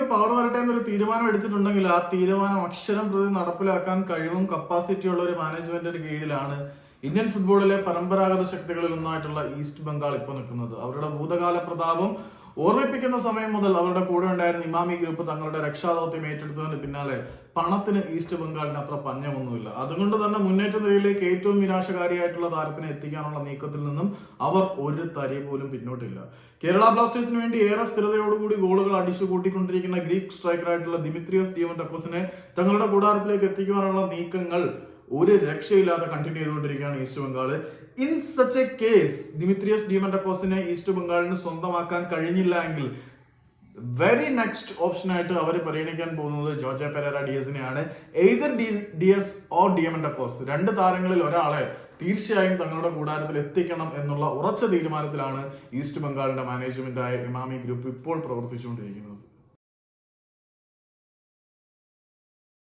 പോയി പവർ വരട്ടെ എന്നൊരു തീരുമാനം എടുത്തിട്ടുണ്ടെങ്കിൽ ആ തീരുമാനം അക്ഷരം പ്രതി നടപ്പിലാക്കാൻ കഴിവും കപ്പാസിറ്റിയുള്ള ഒരു മാനേജ്മെന്റിന്റെ കീഴിലാണ് ഇന്ത്യൻ ഫുട്ബോളിലെ പരമ്പരാഗത ശക്തികളിൽ ഒന്നായിട്ടുള്ള ഈസ്റ്റ് ബംഗാൾ ഇപ്പോൾ നിൽക്കുന്നത്. അവരുടെ ഭൂതകാല പ്രതാപം ഓർമ്മിപ്പിക്കുന്ന സമയം മുതൽ അവരുടെ കൂടെ ഉണ്ടായിരുന്ന ഇമാമി ഗ്രൂപ്പ് തങ്ങളുടെ രക്ഷാദൗത്യം ഏറ്റെടുത്തതിന് പിന്നാലെ പണത്തിന് ഈസ്റ്റ് ബംഗാളിന് അത്ര പഞ്ഞമൊന്നുമില്ല. അതുകൊണ്ട് തന്നെ മുന്നേറ്റ നിരയിലേക്ക് ഏറ്റവും നിരാശകാരിയായിട്ടുള്ള താരത്തിനെ എത്തിക്കാനുള്ള നീക്കത്തിൽ നിന്നും അവർ ഒരു തരി പോലും പിന്നോട്ടില്ല. കേരള ബ്ലാസ്റ്റേഴ്സിന് വേണ്ടി ഏറെ സ്ഥിരതയോടുകൂടി ഗോളുകൾ അടിച്ചു കൂട്ടിക്കൊണ്ടിരിക്കുന്ന ഗ്രീക്ക് സ്ട്രൈക്കറായിട്ടുള്ള ദിമിത്രിയോസ് ഡിയോണ്ടക്കോസിനെ തങ്ങളുടെ കൂടാരത്തിലേക്ക് എത്തിക്കുവാനുള്ള നീക്കങ്ങൾ ഒരു രക്ഷയില്ലാതെ കണ്ടിന്യൂ ചെയ്തുകൊണ്ടിരിക്കുകയാണ് East Bengal in such a case Dimitrios ഡിമൻഡക്കോസിനെ east ബംഗാളിന് സ്വന്തമാക്കാൻ കഴിഞ്ഞില്ല എങ്കിൽ വെരി നെക്സ്റ്റ് ഓപ്ഷനായിട്ട് അവർ പരിഗണിക്കാൻ പോകുന്നത് Jorge Pereira D എസിനെയാണ് either di Diaz or Diamantakos രണ്ട് താരങ്ങളിൽ ഒരാളെ തീർച്ചയായും തങ്ങളുടെ കൂടാരത്തിൽ എത്തിക്കണം എന്നുള്ള ഉറച്ച തീരുമാനത്തിലാണ് ഈസ്റ്റ് ബംഗാളിന്റെ മാനേജ്മെന്റായ ഇമാമി ഗ്രൂപ്പ് ഇപ്പോൾ പ്രവർത്തിച്ചുകൊണ്ടിരിക്കുന്നത്.